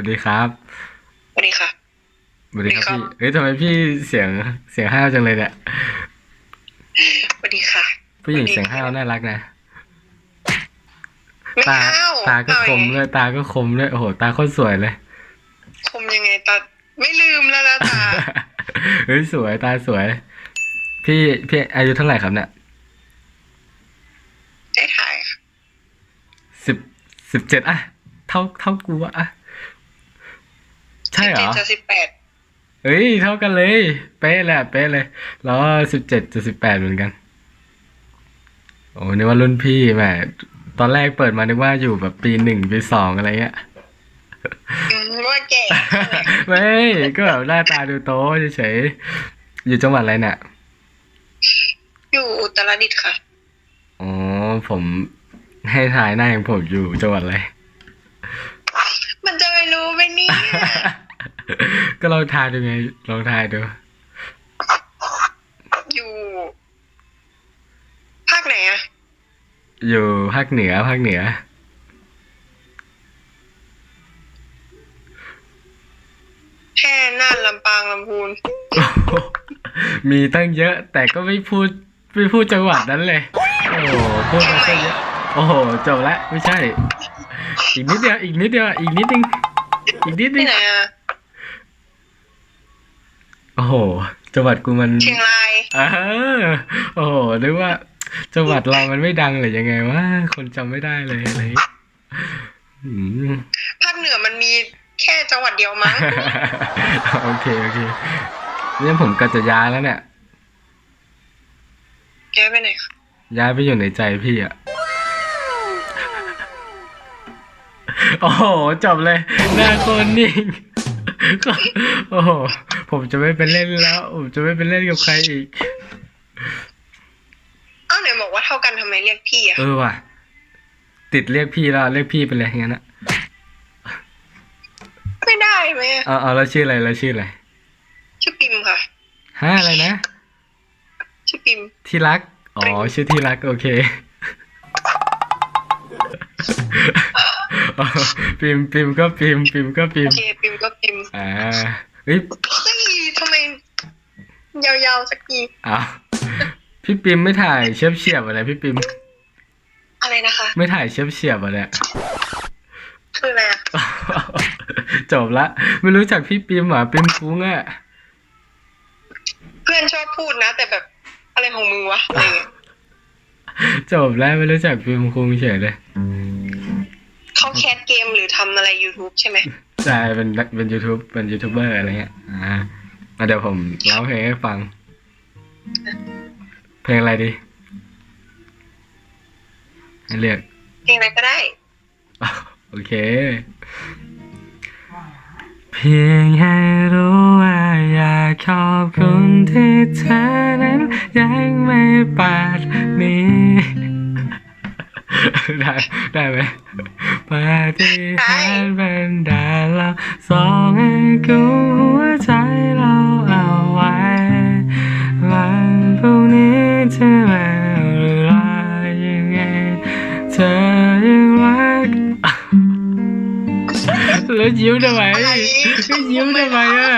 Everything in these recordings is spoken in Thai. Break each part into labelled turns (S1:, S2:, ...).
S1: วัสดีครับ
S2: สวัสดีค่ะ
S1: สวัสดีครับ
S2: สวัสดีครับ
S1: พี่เอ้ยทำไมพี่เสียงเสียงห้าวจังเลยเนี่ย
S2: สวัสดีค่ะ
S1: ผู้หญิง
S2: สวัสดี
S1: เสียงห้าวน่ารักนะ
S2: ไม่
S1: ตา
S2: เข้า
S1: ตาก็
S2: เอ
S1: คม
S2: ไง
S1: ด้วยตาก็คมด้วยโอ้โหตาโคตรสวยเลย
S2: คมยังไงตาไม่ลืมแล้วนะตา
S1: เฮ้ยสวยตาสวย พี่พี่อายุเท่าไหร่ครับเนี่ย
S2: ได้ถ่ายค่ะ
S1: สิบสิบเจ็ดอะเท่าเท่ากูอะอะ ใช่เหรอ
S2: สิบเจ็ดจะสิบแปด
S1: เฮ้ย เท่ากันเลย เป๊ะแหละ เป๊ะเลยแล้วสิบเจ็ดจะสิบแปดเหมือนกัน โอ้นึกว่ารุ่นพี่แหมตอนแรกเปิดมานึกว่าอยู่แบบปีหนึ่งปีสองอะไรเงี้ย
S2: อืมว่าแก่
S1: ไม่ก็แบบหน้าตาดูโตเฉยๆอยู่จังหวัดอะไรเนี่ย
S2: อยู่อุตรดิตถ์ค่ะ
S1: อ๋อผมให้ทายหน้าอย่างผมอยู่จังหวัดอะไร
S2: มันจะไม่รู้ไหมเนี่ย
S1: ก็ลองทายดูไงลองทายดู
S2: อยู่ ภาคไหนอะ
S1: อยู่ภาคเหนือภาคเหนือ
S2: แค่น่านลำปางลำพูน
S1: มีตั้งเยอะ แต่ก็ไม่พูดไม่พูดจังหวัดนั้นเลย โอ้โหพูดมาซะเยอะ โอ้โหจบละไม่ใช่ อีกนิดเดียวอีกนิดเดียวอีกนิดนึงอีกนิดนึ
S2: ที่
S1: ง
S2: ไหนอะ
S1: โอ้โห จังหวัดกูมัน
S2: เชียงราย
S1: เออโอ้โหนึกว่า จังหวัดเรามันไม่ดังหรือยังไงวะคนจำไม่ได้เลยอะไรอย่างงี้อืม
S2: ภาคเหนือมันมีแค่จังหวัดเดียวมั้ง
S1: โอเคโอเคเนี่ยผมก็จะย้ายแล้วเนี่ย
S2: แกไปไหนคะ
S1: ย้ายไปอยู่ในใจพี่อะโอ้โหจบเลยหน้าโคนนิ่ง โอ้โหผมจะไม่ไปเล่นแล้ว ผมจะไม่ไปเล่นกับใครอีก
S2: อ้าวไหนบอกว่าเท่ากันทำไมเรียกพี่อะ
S1: เออว่ะ ติดเรียกพี่แล้วเรียกพี่ไปเลยงั้นนะ
S2: ไม่ได้ไหมอะ
S1: เอาเอาแล้วชื่ออะไรแล้วชื่ออะไร
S2: ชื่อปิมค่ะ
S1: ฮะอะไรนะ
S2: ชื่อปิม
S1: ที่รัก อ๋อ ชื่อที่รัก โอเคอ๋อปิมปิมก็ปิมปิมก็ปิ
S2: โอ
S1: ม
S2: เคปิมก็ปิม
S1: อ่าเฮ้ย
S2: เฮ้ยทำไม ยาวๆสักที
S1: อ้าวพี่ปิมไม่ถ่ายเชฟเฉียบอะไรพี่ปิม
S2: อะไรนะคะ
S1: ไม่ถ่ายเชฟเฉียบอะไร
S2: คืออะไรอะ
S1: จบละ ไม่รู้จักพี่ปิมเหรอปิมฟุ้งอะ
S2: เพื่อนชอบพูดนะ แต่แบบอะไรของมึงวะอะไรเงี้ย
S1: จบแล้วไม่รู้จักปิมคุ้งเฉยเลย
S2: เขาแคสเกมหรือทำอะไร YouTube ใช่ไหม
S1: ใช่เป็นเป็นยูทูบเป็นยูทูบเบอร์อะไรเงี้ยอ่าอะเดี๋ยวผมร้องเพลงให้ฟัง เพลงอะไรดีให้เลือก
S2: เพลงอะไรก็ได้
S1: โอเค เพียงให้รู้ว่าอยากขอบคุณที่เธอนั้นยังไม่ปัดนี้ ได้ได้ไหม ปฏิหารย์บันดาลเราสองให้กูหัวใจเราเอาไว้วันพรุ่งนี้จะมาหรือว่ายังไงเธอยังรักแล้วยิ้มทำไมยิ้มทำไมอะ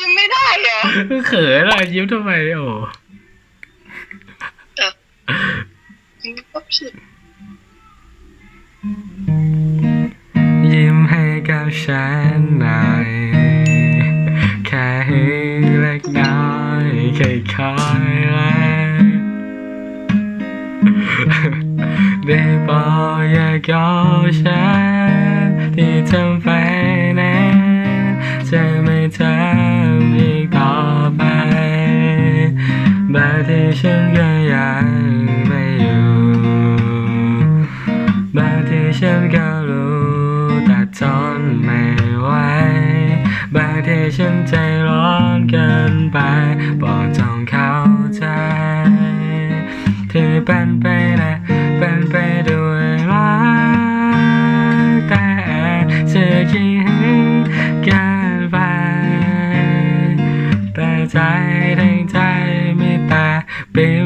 S2: ยังไม่ได้เหรอ
S1: เขินอะยิ้มทำไมโอ้
S2: ยังก็ผิด
S1: กับฉันหน่อยแค่เล็กน้อยแค่คอยไว้ได้บอกอย่ายอฉันที่ทำไปนั้นจะไม่ทำอีกต่อไปแบางทีฉันก็ยัง ฉันใจร้อนเกินไปบอกจงเข้าใจที่เป็นไปนะเป็นไปด้วยรักแต่จะคิดเกินไปแต่ใจทั้งใจมีแต่ปิม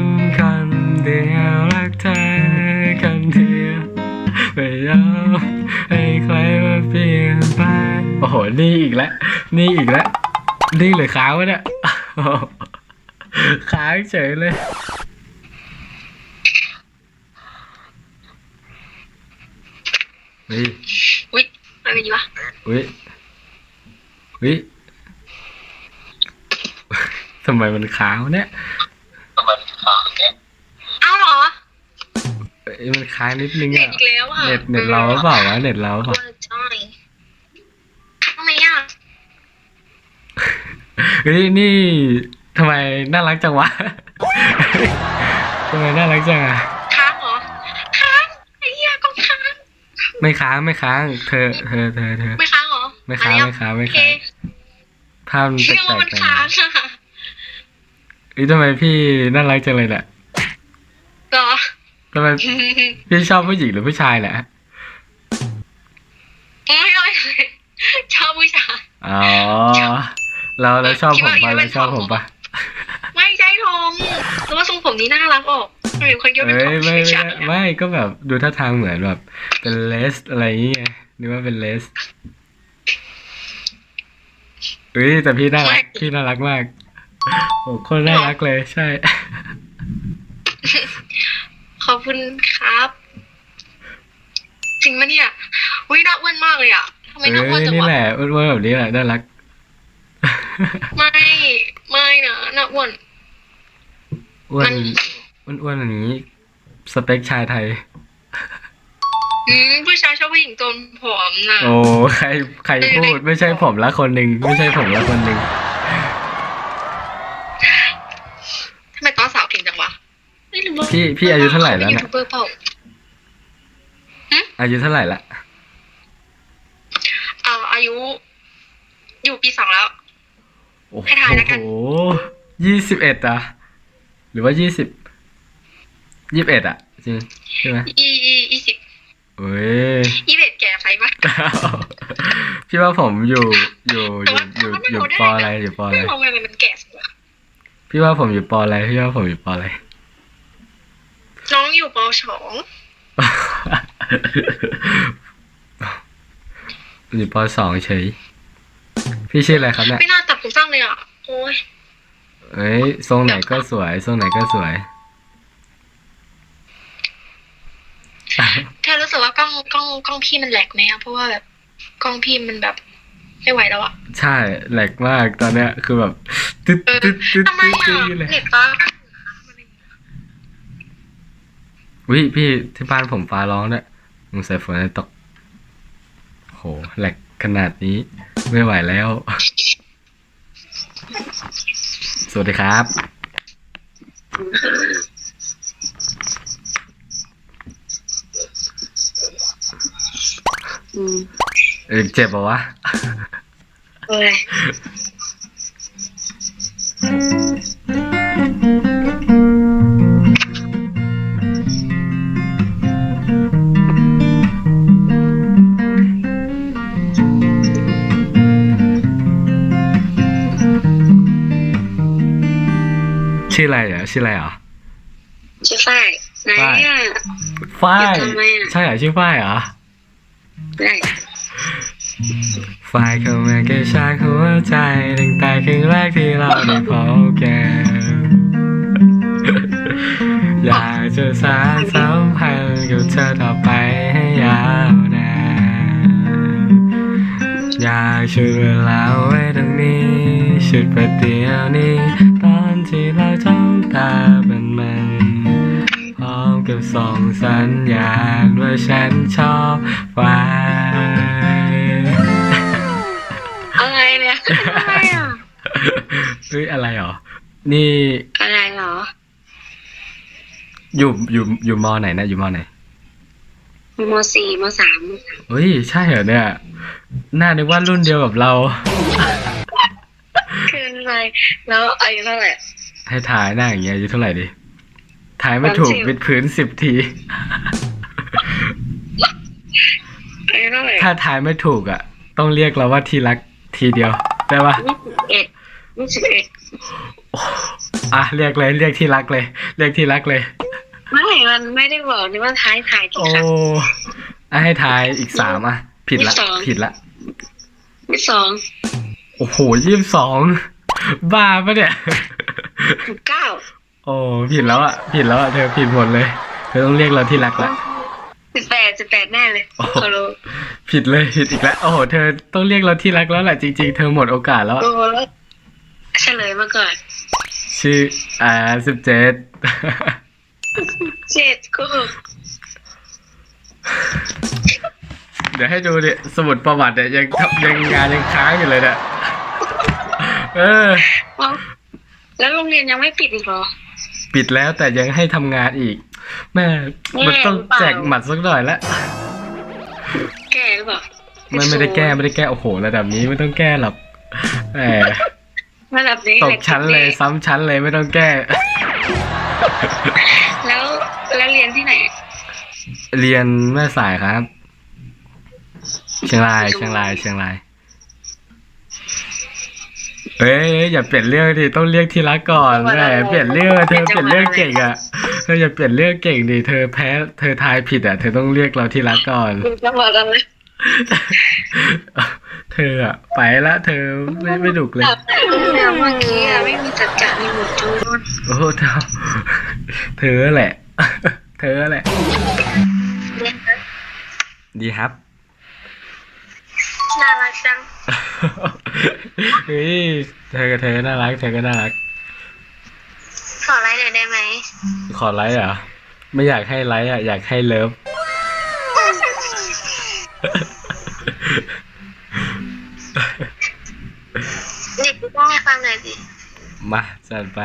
S1: นไปโอ้โหนี่อีกแล้ว นี่อีกแล้ว นี่เลยค้างวะเนี่ยโอ้โหค้างเฉยเลยเฮ้ย
S2: อุ้ยอะไรดีวะ
S1: อุ้ยอุ้ยทำไมมันค้างวะเนี่ย
S2: เอ้าเหรอ
S1: เอ้ยมันค้างนิดนึง
S2: เน็ต
S1: อะ
S2: อีกแล้วอะ
S1: เน็ตเน็ตเราหรือเปล่าวะเน็ตเราหรือเปล่า
S2: ใช่ทำไมอะ
S1: เฮ้ยนี่ทำไมน่ารักจังวะ ทำไมน่ารักจังอะ
S2: ค้างเหรอ ค้างไอ้เหี้ยก็ค้าง
S1: ไม่ค้างไม่ค้าง เธอเธอเธอเธอ
S2: ไม่ค้างเหรอ
S1: ไม่ค้าง
S2: อัน
S1: ไม่
S2: เนี้ย
S1: ค้างไม่
S2: โอเค
S1: ค้างภาพมันแป
S2: เชื่อว่า
S1: ล
S2: มั
S1: ก
S2: น
S1: ๆจัง
S2: ค้างอะ
S1: เฮ้ยทำไมพี่น่ารักจังเลยแหละ
S2: เหรอ
S1: ทำไมพี่ชอบผู้หญิงหรือผู้ชายแหละ
S2: ไม่ไม่ชอบผู้ชาย
S1: อ๋อ เราเราชอบผม
S2: คิด
S1: ปะ
S2: ว่า
S1: เราชอบผมปะ
S2: ไม่ใช่ทงแต่ว่าทรงผมนี้น่ารักออกไม่มีคนคิดว่าเป็น
S1: เอ้
S2: ข
S1: ย
S2: อง
S1: ไม่
S2: ผู้
S1: ไม่
S2: ชาย
S1: ไม่ก็แบบดูท่าทางเหมือนแบบ เป็นเลสอะไรอย่างเงี้ยนึกว่าเป็นเลสเฮ้ยแต่พี่น่ารักพี่น่ารักมากโอ้คนน่ารักเลยใช่
S2: ขอบคุณครับ จริงปะเนี่ยอุ้ยน่าอ้วนมากเลยอะทำไม
S1: เอ้
S2: น่าอ้วน
S1: ย
S2: จัง
S1: นี่
S2: วะ
S1: แหละอ้วนๆแบบนี้แหละน่ารัก
S2: ไม่ ไม่นะน่าอ้วน
S1: อ้ว
S2: มันน
S1: อ้วนๆอย่างนี้ สเปคชายไทย
S2: อืมผู้ชายชอบผู้หญิงตัวผอมน่ะ
S1: โอ้ใครใครพูดไม่ใช่ผมละคนหนึ่งไม่ใช่ผมละคนหนึ่ง
S2: ทำไมตอนสาวเก่งจังวะไม่รู้ว่า
S1: พี่พี่อายุเท่าไหร่แล้ว
S2: ยู
S1: เนี่ย
S2: ทูบเบอร์เปล่า
S1: อายุเท่าไหร่ละ
S2: อ่าอายุ อยู่ปีสองแล้ว
S1: โอ้
S2: ให้ทายแล้วกัน
S1: โหยี่สิบเอ็ดอะหรือว่ายี่สิบยี่สิบเอ็ดอะจริงใช่ไหม
S2: ยี่ยี่ยี่สิบ
S1: เว้ย
S2: ยี่สิบเอ็ดแก่ไปปะ
S1: พี่ว่าผมอยู่อยู่อ
S2: แต่
S1: ยู่
S2: ว่า
S1: อยู่
S2: แต่ว่ามัน
S1: อยู่
S2: โหดได้
S1: ปออะไรอยู่ปออะไร
S2: ไม่มองมันมันแก่สุดวะ
S1: พี่ว่าผมอยู่ปออะไรพี่ว่าผมอยู่ปออะไร
S2: น้องอยู่ปสอง
S1: อยู่ปสองเฉย พี่ชื่ออะไรครับเนี่ย
S2: ไม่น่า ตัดผมสั้นเลยอะโอ้ย
S1: เอ้ยทรงไหนก็สวยทรงไหนก็สวย
S2: เธอรู้สึกว่ากล้องกล้องกล้องพี่มันแหลกไหมอะเพราะว่าแบบกล้องพี่มันแบบไม่ไหวแล้วอะ
S1: ใช่แหลกมากตอนเนี้ยคือแบบตึ๊ด
S2: เออ
S1: ตึ๊ดตึ๊ด
S2: ทำไม
S1: ตึ๊ด
S2: อะ
S1: ตึ๊ดเลย
S2: เน็ตฟ้า
S1: วิพี่ที่บ้านผมฟ้าร้องด้วยมึงใส่ฝนจะตกโหแหลกขนาดนี้ ไม่ไหวแล้ว สวัสดีครับ
S2: อืม
S1: เออเจ็บปะวะ
S2: เอ้ย
S1: ชื่ออะไรเหรอชื่ออะไรเหรอ
S2: ชื่อฝ้ายไหนอะ
S1: ฝ้าย
S2: อยู่ทำไมอะ
S1: ใช่เหรอชื่อฝ้ายเหรอ
S2: ได้
S1: ฝ่ายเข้ามาแค่ชากหัวใจตั้งแต่ครั้งแรกที่เราได้พบกันอยากจะสานสัมพันธ์กับเธอต่อไปให้ยาวนานอยากชุดเวลาไว้ตรงนี้ ชุดประเดี๋ยวนี้ ตาเป็นมันพร้อมกับส่งสัญญาณว่าฉันชอบฝ่าย
S2: อะไรเนี่ยอะไรอะ
S1: เฮ้ยอะไรหรอ นี่
S2: อะไรเหรอ
S1: อยู่อยู่อยู่มอไหนนะอยู่มอไหน
S2: มสี่มสาม
S1: เฮ้ย ใช่เหรอเนี่ยน่านึกว่ารุ่นเดียวกับเรา
S2: คืออะไรแล้วอายุเท่าไหร่
S1: ให้ถ่ายหน้าอย่างเงี้ยอายุเท่าไหร่ดิถ่ายไม่ถูก
S2: 30
S1: วิดพื้นสิบที
S2: อายุเท่าไหร่
S1: ถ้าถ่ายไม่ถูกอะ ต้องเรียกเราว่าทีรักทีเดียวได้ปะ
S2: ยี่สิบเอ็ดยี่สิบเอ็ด
S1: อะเรียกเลย เรียกที่รักเลย เรียกที่รักเลย
S2: ไม่มันไม่ได้บอกนี่ว่าท้ายถ่ายกี่
S1: โอ้
S2: ครั้ง
S1: อะให้ถ่ายอีกสามอะ ผิดละ
S2: ยี่สิบสอง
S1: ผิดละ
S2: ไยี่สิบสอง
S1: โอ้โหยี่สิบสองบ้าปะเนี่ย
S2: สิบ เก้า
S1: โอ้ผิดแล้วอะ ผิดแล้วอะเธอผิดหมดเลย เธอต้องเรียกเราที่รักละ
S2: สิบแปดสิบแปดแน่เลย
S1: โอ้โห
S2: ขอรู้
S1: ผิดเลยผิดอีกแล้วโอ้โหเธอต้องเรียกเราที่รักแล้วแหละจริง ๆ เธอหมดโอกาสแล้วอะ
S2: โอ้แล้วเฉลยมาก่อน
S1: ชื่ออ่าสิบเจ็ด
S2: เจ็ดก็หก
S1: เดี๋ยวให้ดูดิสมุดประวัติเนี่ยยังทำยังงานยังค้างอยู่เลยเนี่ยเออ
S2: เอ้า แล้วโรงเรียนยังไม่ปิดอีกเหรอ
S1: ปิดแล้วแต่ยังให้ทำงานอีก แม่มันต้องแจกหมัดสักหน่อยละ
S2: แก่หรือเปล่า
S1: ไม่ไม่ได้แก้ไม่ได้แก้โอ้โห ระดับนี้ไม่ต้องแก้หรอกแหม
S2: ระดับนี้
S1: ตกชั้นเลยซ้ำชั้นเลยไม่ต้องแก้
S2: แล้วแล้วเรียนที่ไหน
S1: เรียนแม่สายครับ เชียงรายเชียงรายเชียงราย เอ้ยอย่าเปลี่ยนเรื่องดิต้องเรียกที่รักก่อนแหมเปลี่ยนเรื่องเธอเปลี่ยนเรื่องเก่งอะเธออย่าเปลี่ยนเรื่องเก่งดิเธอแพ้เธอทายผิดอะเธอต้องเรียกเราที่รักก่อน
S2: จังหวัดอะไร
S1: เธออะไปละเธอไม่ไม่ดุกเลย
S2: เนี่ยเมื่อกี้อะไม่มีจัดจ่ามีหมดจูน
S1: โอ้เธอเธอแหละ เธอแหละ ดีครับ
S2: น่ารั กจัง
S1: เฮ้ยเธอกับเธอน่ารัก เธอก็น่ารัก
S2: ขอไลค์หน่อยได้ไหม
S1: ขอไลค์เหรอ ไม่อยากให้ไลค์อะ อยากให้เลิฟ
S2: เด็กได้ฟังหน่อยดิ
S1: มาจัดไป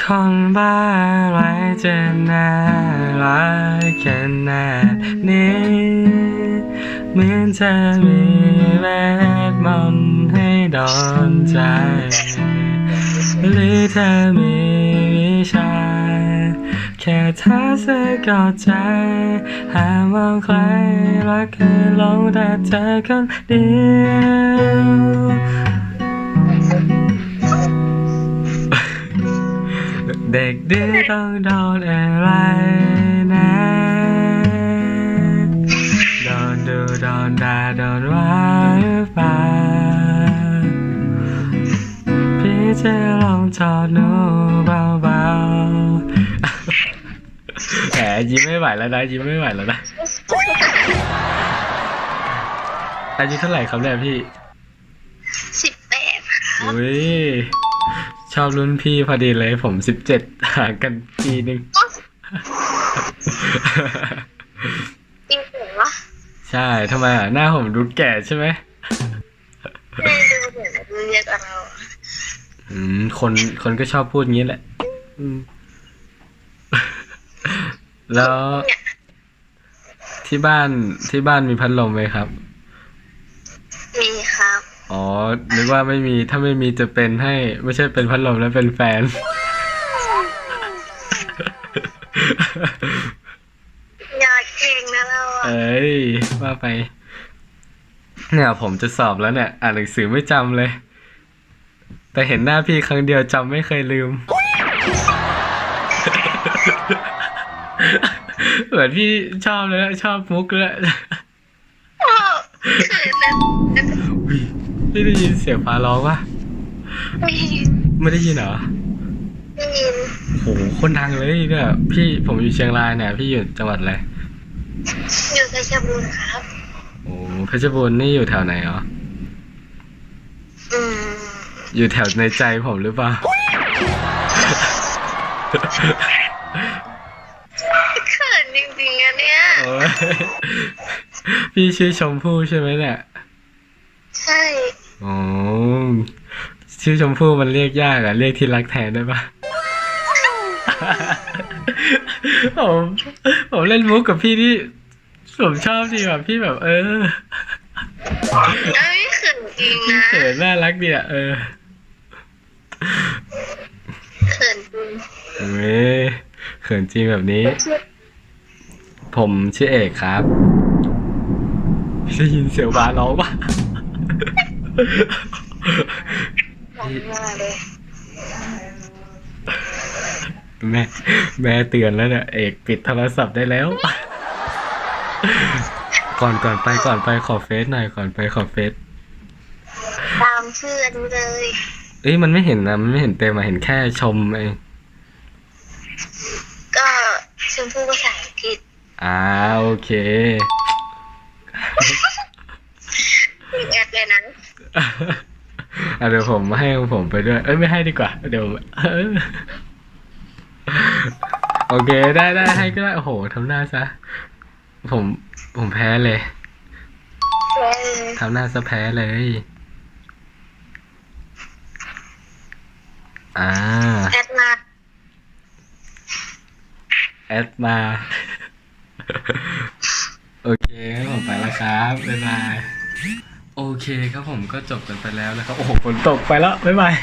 S1: คนบ้าอะไรจะน่ารักขนาดนี้ เหมือนจะมีเวทมนต์ให้ดนใจ หรือเธอมีวิชา แค่เธอสะกดใจ หามองใครรักให้หลงแต่เธอคนเดียวเด็กดื้อต้องโดนอะไร ดูโดนด่าโดนว่าหรือเปล่าพี่จะลองจอดหนูเบาๆแหมยิ้มไม่ไหวแล้วนะยิ้มไม่ไหวแล้วนะอายุเท่าไหร่ครับเนี่ยพี่
S2: สิบแปดครับ
S1: อุ้ยชอบรุ่นพี่พอดีเลยผมสิบเจ็ดห่างกันปีหนึ่ง
S2: จริงเหรอ
S1: ใช่ทำไมอะหน้าผมดูแก่ใช่ไหม
S2: ไม่ดูเหมือนเรียกกับเรา
S1: อืม คนคนก็ชอบพูดงี้แหละ อืม แล้วที่บ้านที่บ้านมีพัดลมไหมครับ
S2: มีครับ
S1: อ๋อ นึกว่าไม่มีถ้าไม่มีจะเป็นให้ ไม่ใช่เป็นพัดลมแล้วเป็นแฟน
S2: อยากเก่งนะ เราอะ
S1: เอ้ยว่าไป เนี่ยผมจะสอบแล้วเนี่ย อ่านหนังสือไม่จำเลย แต่เห็นหน้าพี่ครั้งเดียวจำไม่เคยลืม เหมือนพี่ชอบเลยนะชอบมุกเลย
S2: โอ้คือนั้น
S1: อุ๊ยไม่ได้ยินเสียงฟ้าร้องวะ
S2: ไม่ยิน
S1: ไม่ได้ยินเหรอ
S2: ไม่ยิน
S1: โหคนดังเลยเนี่ย พี่ผมอยู่เชียงรายเนี่ย พี่อยู่จังหวัดอะไร
S2: อยู่เพชรบูรณ์ครับ
S1: โอ้เพชรบูรณ์นี่อยู่แถวไหนอ๋อ
S2: อืม
S1: อยู่แถวในใจผมหรือเปล่า
S2: เขินจริงๆอะเนี่ย
S1: โอ้ยพี่ชื่อชมพู่ใช่ไหมเนี่ย
S2: ใช่
S1: อ๋อชื่อชมพู่มันเรียกยากอะเรียกที่รักแทนได้ปะ ผมผมเล่นมุกกับพี่ที่ผมชอบดีแบบพี่แบบ เออ
S2: เอ้ยเขินจริงนะ
S1: เขินน่ารักดีอะเออ
S2: เขินจริง
S1: เฮ้ยเขินจริงแบบนี้ ผมชื่อเอกครับ ได้ยินเสียงฟ้าร้องปะ
S2: ดังมากเลย
S1: แม่แม่เตือนแล้วเนี่ยเอกปิดโทรศัพท์ได้แล้วคก่อนก่อนไปก่อนไปขอเฟซหน่อยก่อนไปขอเฟซ
S2: ตามชื่ออันนี้เลย
S1: เอ้ยมันไม่เห็นนะมันไม่เห็นเต็มมาเห็นแค่ชมเอง
S2: ก็ชมพู่ภาษาอังกฤษ
S1: อ่าโอเค
S2: แอดเลยนะ
S1: อะเดี๋ยวผมให้ผมไปด้วย เอ้ยไม่ให้ดีกว่า เดี๋ยวเออ โอเค ได้ได้ให้ก็ได้โอ้โหทำหน้าซะ ผมผมแพ้เลย
S2: เออ
S1: ทำหน้าซะแพ้เลย อ่า
S2: แอดมา
S1: แอดมา โอเคงั้นผมไปแล้วครับบ๊ายบายโอเคครับผมก็จบกันไปแล้วนะครับ โอ้โหฝนตกไปแล้ว บ๊ายบาย